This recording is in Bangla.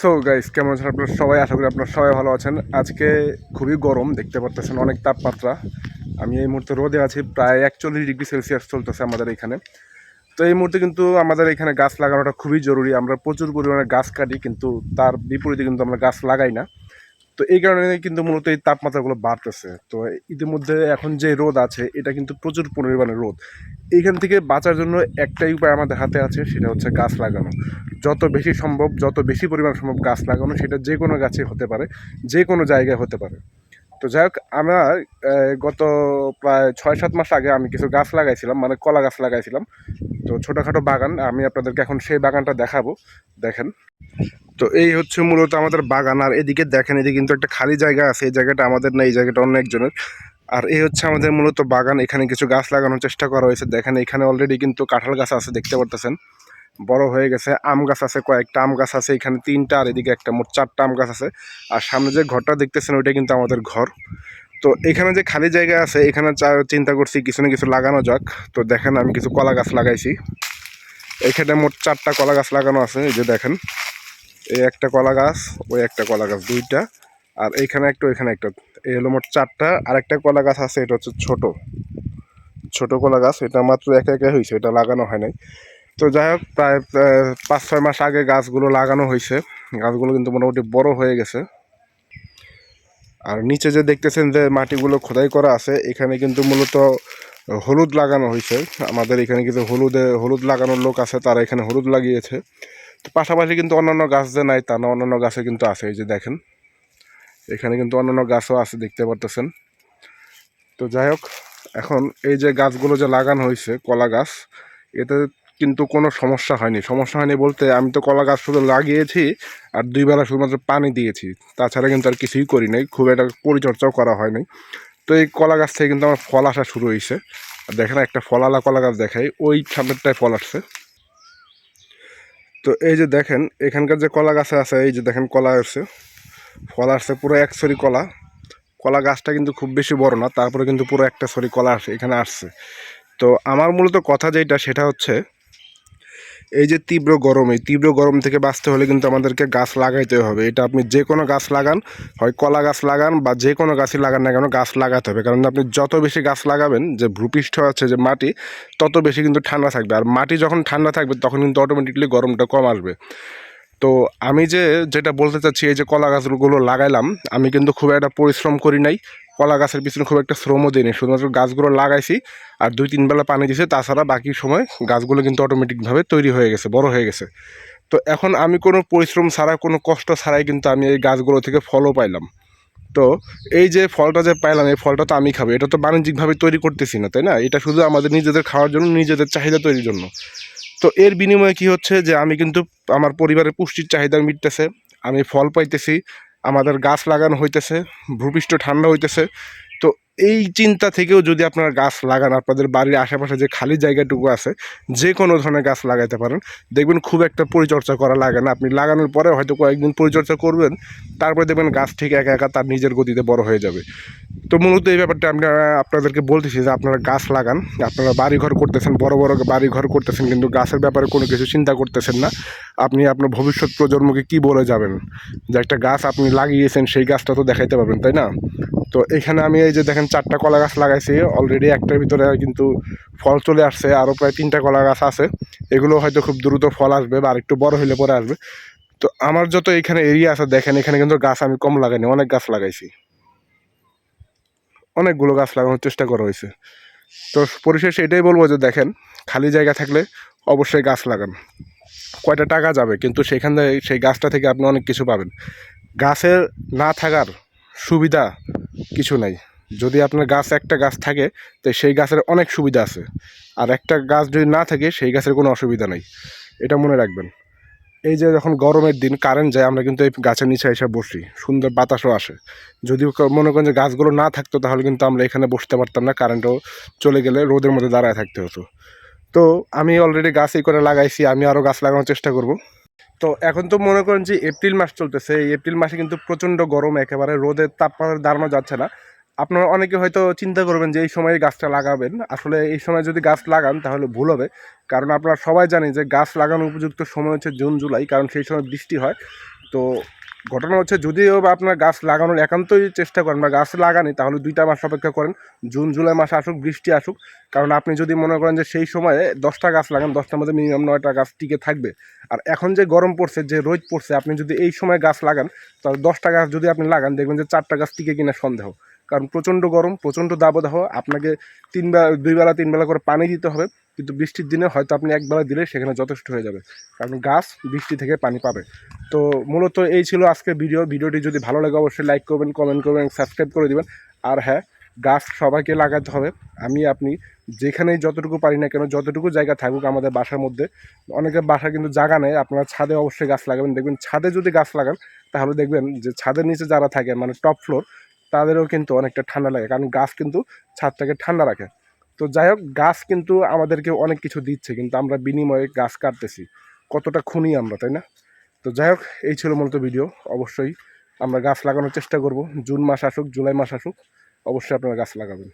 সো গাইস কেমন আছেন আপনারা? সবাই, আশা করি আপনারা সবাই ভালো আছেন। আজকে খুবই গরম, দেখতে পারতেছেন অনেক তাপমাত্রা। আমি এই মুহূর্তে রোদে আছি, প্রায় একচল্লিশ ডিগ্রি সেলসিয়াস চলতেছে আমাদের এখানে। তো এই মুহূর্তে কিন্তু আমাদের এখানে গাছ লাগানোটা খুবই জরুরি। আমরা প্রচুর পরিমাণে গাছ কাটি, কিন্তু তার বিপরীতে কিন্তু আমরা গাছ লাগাই না। তো এই কারণে কিন্তু মূলত এই তাপমাত্রাগুলো বাড়তেছে। তো ইতিমধ্যে এখন যে রোদ আছে, এটা কিন্তু প্রচুর পরিমাণে রোদ। এইখান থেকে বাঁচার জন্য একটাই উপায় আমাদের হাতে আছে, সেটা হচ্ছে গাছ লাগানো। যত বেশি সম্ভব, যত বেশি পরিমাণ সম্ভব গাছ লাগানো, সেটা যে কোনো গাছে হতে পারে, যে কোনো জায়গায় হতে পারে। তো যাই হোক, আমরা গত প্রায় ছয় সাত মাস আগে আমি কিছু গাছ লাগাইছিলাম মানে কলা গাছ লাগাইছিলাম। তো ছোটোখাটো বাগান, আমি আপনাদেরকে এখন সেই বাগানটা দেখাবো। দেখেন। তো এই হচ্ছে মূলত আমাদের বাগান। আর এদিকে দেখেন, এদিকে কিন্তু একটা খালি জায়গা আছে। এই জায়গাটা আমাদের না, এই জায়গাটা অন্য একজনের। আর এই হচ্ছে আমাদের মূলত বাগান। এখানে কিছু গাছ লাগানোর চেষ্টা করা হয়েছে। দেখেন, এখানে অলরেডি কিন্তু কাঁঠাল গাছ আছে, দেখতে পারতেছেন। বড় হয়ে গেছে, আম গাছ আছে, কয়েকটা আম গাছ আছে এখানে, তিনটা আর এদিকে একটা, মোট চারটা আম গাছ আছে। আর সামনে যে ঘরটা দেখতেছেন, ওইটা কিন্তু আমাদের ঘর। তো এখানে যে খালি জায়গা আছে, এখানে চিন্তা করছি কিছু না কিছু লাগানো যাক। তো দেখেন, আমি কিছু কলা গাছ লাগাইছি। এখানে মোট চারটা কলা গাছ লাগানো আছে, এই যে দেখেন। এই একটা কলা গাছ, ওই একটা কলা গাছ দুইটা, আর এইখানে একটা, ওইখানে একটা। এই হলো মোট চারটা আর একটা কলা গাছ আছে, এটা হচ্ছে ছোট। ছোট কলা গাছ, এটা মাত্র একা একা হয়েছে এটা লাগানো হয় নাই। তো যাই হোক, প্রায় পাঁচ, ছয় মাস আগে গাছগুলো লাগানো হয়েছে গাছগুলো কিন্তু মোটামুটি বড় হয়ে গেছে। আর নিচে যে দেখতেছেন যে মাটিগুলো খোদাই করা আছে, এখানে কিন্তু মূলত হলুদ লাগানো হয়েছে আমাদের এখানে কিছু হলুদে, হলুদ লাগানোর লোক আছে, তারা এখানে হলুদ লাগিয়েছে। পাশাপাশি কিন্তু অন্যান্য গাছ যে নাই তা না, অন্যান্য গাছে কিন্তু আছে, এই যে দেখেন। এখানে কিন্তু অন্যান্য গাছও আছে, দেখতে পারতেছেন। তো যাই হোক, এখন এই যে গাছগুলো যে লাগানো হয়েছে, কলা গাছ, এতে কিন্তু কোনো সমস্যা হয়নি। সমস্যা হয়নি বলতে আমি তো কলা গাছ শুধু লাগিয়েছি আর দুই বেলা শুধুমাত্র পানি দিয়েছি। তাছাড়া কিন্তু আর কিছুই করি নাই, খুব একটা পরিচর্যাও করা হয়নি। তো এই কলা গাছ থেকে কিন্তু আমার ফল আসা শুরু হয়েছে। আর দেখেন একটা ফলালা কলা গাছ দেখাই, ওই সামনেরটায় ফল আসছে। তো এই যে দেখেন, এখানকার যে কলা গাছে আছে, এই যে দেখেন কলা আছে ফল আসছে পুরো এক ছড়ি কলা। কলা গাছটা কিন্তু খুব বেশি বড় না, তারপরে কিন্তু পুরো একটা ছড়ি কলা এখানে আসছে। তো আমার মূলত কথা যেটা, সেটা হচ্ছে এই যে তীব্র গরম, এই তীব্র গরম থেকে বাঁচতে হলে কিন্তু আমাদেরকে গাছ লাগাইতে হবে। এটা আপনি যে কোনো গাছ লাগান, হয় কলা গাছ লাগান বা যে কোনো গাছই লাগান না কেন গাছ লাগাতে হবে। কারণ আপনি যত বেশি গাছ লাগাবেন, যে ভূপৃষ্ঠ আছে, যে মাটি, তত বেশি কিন্তু ঠান্ডা থাকবে। আর মাটি যখন ঠান্ডা থাকবে, তখন কিন্তু অটোমেটিকলি গরমটা কম আসবে। তো আমি যে, যেটা বলতে চাচ্ছি, এই যে কলা গাছগুলো লাগাইলাম, আমি কিন্তু খুব একটা পরিশ্রম করি নাই। কলা গাছের পিছনে খুব একটা শ্রমও দিইনি শুধুমাত্র গাছগুলো লাগাইছি আর দুই, তিন বেলা পানি দিয়েছি তাছাড়া বাকি সময় গাছগুলো কিন্তু অটোমেটিকভাবে তৈরি হয়ে গেছে, বড় হয়ে গেছে। তো এখন আমি কোনো পরিশ্রম ছাড়া, কোনো কষ্ট ছাড়াই কিন্তু আমি এই গাছগুলো থেকে ফলও পাইলাম। তো এই যে ফলটা যে পাইলাম, এই ফলটা তো আমি খাব। এটা তো বাণিজ্যিকভাবে তৈরি করতেছি না, তাই না? এটা শুধু আমাদের নিজেদের খাওয়ার জন্য, নিজেদের চাহিদা তৈরির জন্য। তো এর বিনিময়ে কি হচ্ছে যে আমি কিন্তু আমার পরিবারের পুষ্টির চাহিদা মিটতেছে, আমি ফল পাইতেছি। আমাদের গাছ লাগানো হইতেছে ভূপৃষ্ঠ ঠান্ডা হইতেছে। তো এই চিন্তা থেকেও যদি আপনারা গাছ লাগান, আপনাদের বাড়ির আশেপাশে যে খালি জায়গাটুকু আছে যে কোনো ধরনের গাছ লাগাইতে পারেন। দেখবেন খুব একটা পরিচর্যা করা লাগে না। আপনি লাগানোর পরে হয়তো কয়েকদিন পরিচর্যা করবেন, তারপরে দেখবেন গাছ ঠিক একা একা তার নিজের গতিতে বড় হয়ে যাবে। তো মূলত এই ব্যাপারটা আমি আপনাদেরকে বলতেছি যে আপনারা গাছ লাগান, আপনারা বাড়ি ঘর করতেছেন, বড় বড় বাড়ি ঘর করতেছেন, কিন্তু গাছের ব্যাপারে কোনো কিছু চিন্তা করতেছেন না। আপনি আপনার ভবিষ্যৎ প্রজন্মকে কি বলে যাবেন? যে একটা গাছ আপনি লাগিয়েছেন, সেই গাছটা তো দেখাইতে পারবেন, তাই না? তো এখানে আমি এই যে দেখেন চারটা কলা গাছ লাগাইছি। অলরেডি একটার ভিতরে কিন্তু ফল চলে আসছে আরও প্রায় তিনটা কলা গাছ আছে। এগুলো হয়তো খুব দ্রুত ফল আসবে বা আরেকটু বড় হলে পরে আসবে। তো আমার যত এখানে এরিয়া আছে, দেখেন এখানে কিন্তু গাছ আমি কম লাগাইনি, অনেক গাছ লাগাইছি। অনেকগুলো গাছ লাগানোর চেষ্টা করা হয়েছে। তো পরিশেষে এটাই বলব যে দেখেন, খালি জায়গা থাকলে অবশ্যই গাছ লাগান। কয়টা টাকা যাবে, কিন্তু সেখানে সেই গাছটা থেকে আপনি অনেক কিছু পাবেন। গাছের না থাকার সুবিধা কিছু নাই। যদি আপনার গাছ একটা গাছ থাকে, তো সেই গাছের অনেক সুবিধা আছে। আর একটা গাছ যদি না থাকে, সেই গাছের কোনো অসুবিধা নেই। এটা মনে রাখবেন। এই যে যখন গরমের দিন কারেন্ট যায়, আমরা কিন্তু এই গাছের নিচে এসে বসি। সুন্দর বাতাসও আসে। যদি মনে করেন যে গাছগুলো না থাকতো, তাহলে কিন্তু আমরা এখানে বসতে পারতাম না। কারেন্টও চলে গেলে রোদের মধ্যে দাঁড়ায় থাকতে হতো। তো আমি অলরেডি গাছ এই করে লাগাইছি, আমি আরও গাছ লাগানোর চেষ্টা করব। তো এখন তো মনে করেন যে এপ্রিল মাস চলতেছে। এই এপ্রিল মাসে কিন্তু প্রচণ্ড গরম, একেবারে রোদের তাপমাত্রা দাঁড়ানো যাচ্ছে না। আপনারা অনেকে হয়তো চিন্তা করবেন যে এই সময় গাছটা লাগাবেন। আসলে এই সময় যদি গাছ লাগান তাহলে ভুল হবে। কারণ আপনারা সবাই জানেন যে গাছ লাগানোর উপযুক্ত সময় হচ্ছে জুন, জুলাই, কারণ সেই সময় বৃষ্টি হয়। তো ঘটনা হচ্ছে যদিও বা আপনার গাছ লাগানোর একান্তই চেষ্টা করেন বা গাছ লাগানি তাহলে দুইটা মাস অপেক্ষা করেন। জুন, জুলাই মাসে আসুক, বৃষ্টি আসুক। কারণ আপনি যদি মনে করেন যে সেই সময়ে দশটা গাছ লাগান, দশটার মধ্যে মিনিমাম নয়টা গাছ টিকে থাকবে। আর এখন যে গরম পড়ছে, যে রোদ পড়ছে, আপনি যদি এই সময় গাছ লাগান, তাহলে দশটা গাছ যদি আপনি লাগান, দেখবেন যে চারটা গাছ টিকে কিনা সন্দেহ। কারণ প্রচণ্ড গরম, প্রচণ্ড দাবদাহ, আপনাকে তিন বেলা দুই বেলা তিন বেলা করে পানি দিতে হবে, কিন্তু বৃষ্টির দিনে হয়তো আপনি এক বেলা দিলে সেখানে যথেষ্ট হয়ে যাবে, কারণ গাছ বৃষ্টি থেকে পানি পাবে। তো মূলত এই ছিল আজকে ভিডিও, ভিডিওটি যদি ভালো লাগে অবশ্যই লাইক করবেন, কমেন্ট করবেন সাবস্ক্রাইব করে দেবেন। আর হ্যাঁ গাছ সবাইকে লাগাতে হবে, আমি, আপনি যেখানেই যতটুকু পারি না কেন, যতটুকু জায়গা থাকুক আমাদের বাসার মধ্যে, অনেকের বাসা কিন্তু জায়গা নেই, আপনারা ছাদে অবশ্যই গাছ লাগাবেন, দেখবেন ছাদে যদি গাছ লাগান, তাহলে দেখবেন যে ছাদের নিচে যারা থাকে মানে টপ ফ্লোর তাদেরও কিন্তু অনেকটা ঠান্ডা লাগে, কারণ গাছ কিন্তু ছাদটাকে ঠান্ডা রাখে। তো যাই হোক, গাছ কিন্তু আমাদেরকে অনেক কিছু দিচ্ছে, কিন্তু আমরা বিনিময়ে গাছ কাটতেছি। কতটা খুনি আমরা, তাই না? তো যাই হোক, এই ছিল মূলত ভিডিও। অবশ্যই আমরা গাছ লাগানোর চেষ্টা করব। জুন মাস আসুক, জুলাই মাস আসুক, অবশ্যই আপনারা গাছ লাগাবেন।